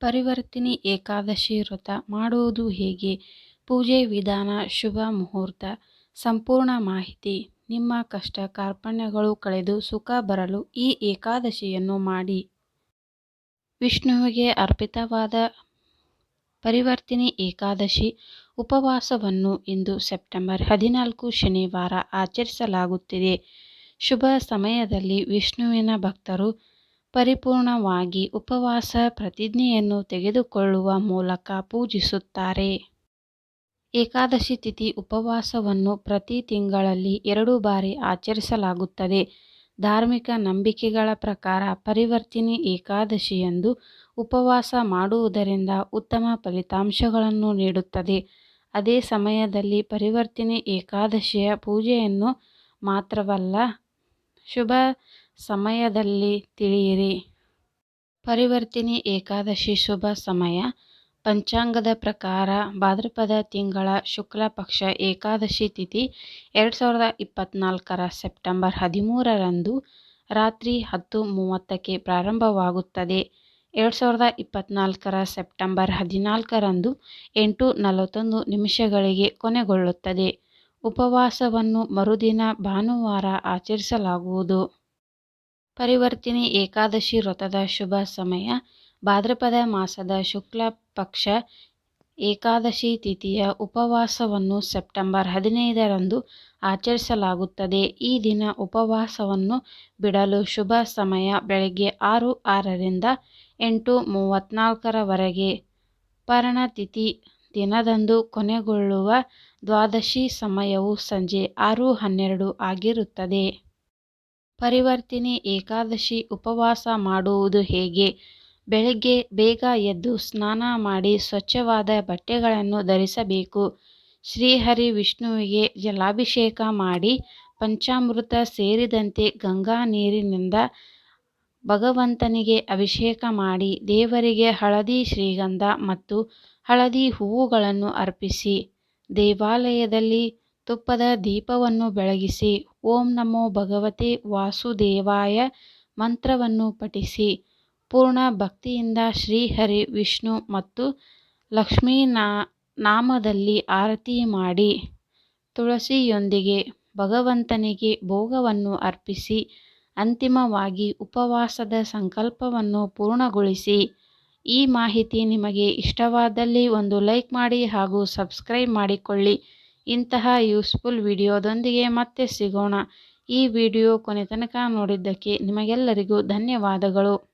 ಪರಿವರ್ತಿನಿ ಏಕಾದಶಿ ವ್ರತ ಮಾಡುವುದು ಹೇಗೆ? ಪೂಜೆ ವಿಧಾನ, ಶುಭ ಮುಹೂರ್ತ, ಸಂಪೂರ್ಣ ಮಾಹಿತಿ, ನಿಮ್ಮ ಕಷ್ಟ ಕಾರ್ಪಣ್ಯಗಳು ಕಳೆದು ಸುಖ ಬರಲು ಈ ಏಕಾದಶಿಯನ್ನು ಮಾಡಿ. ವಿಷ್ಣುವಿಗೆ ಅರ್ಪಿತವಾದ ಪರಿವರ್ತಿನಿ ಏಕಾದಶಿ ಉಪವಾಸವನ್ನು ಇಂದು ಸೆಪ್ಟೆಂಬರ್ ಹದಿನಾಲ್ಕು ಶನಿವಾರ ಆಚರಿಸಲಾಗುತ್ತಿದೆ. ಶುಭ ಸಮಯದಲ್ಲಿ ವಿಷ್ಣುವಿನ ಭಕ್ತರು ಪರಿಪೂರ್ಣವಾಗಿ ಉಪವಾಸ ಪ್ರತಿಜ್ಞೆಯನ್ನು ತೆಗೆದುಕೊಳ್ಳುವ ಮೂಲಕ ಪೂಜಿಸುತ್ತಾರೆ. ಏಕಾದಶಿ ತಿಥಿ ಉಪವಾಸವನ್ನು ಪ್ರತಿ ತಿಂಗಳಲ್ಲಿ ಎರಡು ಬಾರಿ ಆಚರಿಸಲಾಗುತ್ತದೆ. ಧಾರ್ಮಿಕ ನಂಬಿಕೆಗಳ ಪ್ರಕಾರ ಪರಿವರ್ತಿನಿ ಏಕಾದಶಿಯಂದು ಉಪವಾಸ ಮಾಡುವುದರಿಂದ ಉತ್ತಮ ಫಲಿತಾಂಶಗಳನ್ನು ನೀಡುತ್ತದೆ. ಅದೇ ಸಮಯದಲ್ಲಿ ಪರಿವರ್ತಿನಿ ಏಕಾದಶಿಯ ಪೂಜೆಯನ್ನು ಮಾತ್ರವಲ್ಲ, ಶುಭ ಸಮಯದಲ್ಲಿ ತಿಳಿಯಿರಿ. ಪರಿವರ್ತಿನಿ ಏಕಾದಶಿ ಶುಭ ಸಮಯ. ಪಂಚಾಂಗದ ಪ್ರಕಾರ ಭಾದ್ರಪದ ತಿಂಗಳ ಶುಕ್ಲ ಪಕ್ಷ ಏಕಾದಶಿ ತಿಥಿ ಎರಡು ಸಾವಿರದ ಇಪ್ಪತ್ತ್ನಾಲ್ಕರ ಸೆಪ್ಟೆಂಬರ್ ಹದಿಮೂರರಂದು ರಾತ್ರಿ ಹತ್ತು ಮೂವತ್ತಕ್ಕೆ ಪ್ರಾರಂಭವಾಗುತ್ತದೆ. ಎರಡು ಸಾವಿರದ ಇಪ್ಪತ್ತ್ನಾಲ್ಕರ ಸೆಪ್ಟೆಂಬರ್ ಹದಿನಾಲ್ಕರಂದು ಎಂಟು ನಲವತ್ತೊಂದು ನಿಮಿಷಗಳಿಗೆ ಕೊನೆಗೊಳ್ಳುತ್ತದೆ. ಉಪವಾಸವನ್ನು ಮರುದಿನ ಭಾನುವಾರ ಆಚರಿಸಲಾಗುವುದು. ಪರಿವರ್ತಿನಿ ಏಕಾದಶಿ ವ್ರತದ ಶುಭ ಸಮಯ. ಭಾದ್ರಪದ ಮಾಸದ ಶುಕ್ಲ ಪಕ್ಷ ಏಕಾದಶಿ ತಿಥಿಯ ಉಪವಾಸವನ್ನು ಸೆಪ್ಟೆಂಬರ್ ಹದಿನೈದರಂದು ಆಚರಿಸಲಾಗುತ್ತದೆ. ಈ ದಿನ ಉಪವಾಸವನ್ನು ಬಿಡಲು ಶುಭ ಸಮಯ ಬೆಳಗ್ಗೆ ಆರು ಆರರಿಂದ ಎಂಟು ಮೂವತ್ತ್ನಾಲ್ಕರವರೆಗೆ ಪರ್ಣತಿಥಿ ದಿನದಂದು ಕೊನೆಗೊಳ್ಳುವ ದ್ವಾದಶಿ ಸಮಯವು ಸಂಜೆ ಆರು ಹನ್ನೆರಡು ಆಗಿರುತ್ತದೆ. ಪರಿವರ್ತಿನಿ ಏಕಾದಶಿ ಉಪವಾಸ ಮಾಡುವುದು ಹೇಗೆ? ಬೆಳಗ್ಗೆ ಬೇಗ ಎದ್ದು ಸ್ನಾನ ಮಾಡಿ ಸ್ವಚ್ಛವಾದ ಬಟ್ಟೆಗಳನ್ನು ಧರಿಸಬೇಕು. ಶ್ರೀಹರಿ ವಿಷ್ಣುವಿಗೆ ಜಲಾಭಿಷೇಕ ಮಾಡಿ ಪಂಚಾಮೃತ ಸೇರಿದಂತೆ ಗಂಗಾ ನೀರಿನಿಂದ ಭಗವಂತನಿಗೆ ಅಭಿಷೇಕ ಮಾಡಿ ದೇವರಿಗೆ ಹಳದಿ ಶ್ರೀಗಂಧ ಮತ್ತು ಹಳದಿ ಹೂವುಗಳನ್ನು ಅರ್ಪಿಸಿ ದೇವಾಲಯದಲ್ಲಿ ತುಪ್ಪದ ದೀಪವನ್ನು ಬೆಳಗಿಸಿ ಓಂ ನಮೋ ಭಗವತಿ ವಾಸುದೇವಾಯ ಮಂತ್ರವನ್ನು ಪಠಿಸಿ. ಪೂರ್ಣ ಭಕ್ತಿಯಿಂದ ಶ್ರೀಹರಿ ವಿಷ್ಣು ಮತ್ತು ಲಕ್ಷ್ಮೀ ನಾಮದಲ್ಲಿ ಆರತಿ ಮಾಡಿ. ತುಳಸಿಯೊಂದಿಗೆ ಭಗವಂತನಿಗೆ ಭೋಗವನ್ನು ಅರ್ಪಿಸಿ, ಅಂತಿಮವಾಗಿ ಉಪವಾಸದ ಸಂಕಲ್ಪವನ್ನು ಪೂರ್ಣಗೊಳಿಸಿ. ಈ ಮಾಹಿತಿ ನಿಮಗೆ ಇಷ್ಟವಾದಲ್ಲಿ ಒಂದು ಲೈಕ್ ಮಾಡಿ ಹಾಗೂ ಸಬ್ಸ್ಕ್ರೈಬ್ ಮಾಡಿಕೊಳ್ಳಿ. ಇಂತಹ ಯೂಸ್ಫುಲ್ ವಿಡಿಯೋದೊಂದಿಗೆ ಮತ್ತೆ ಸಿಗೋಣ. ಈ ವಿಡಿಯೋ ಕೊನೆ ತನಕ ನೋಡಿದ್ದಕ್ಕೆ ನಿಮಗೆಲ್ಲರಿಗೂ ಧನ್ಯವಾದಗಳು.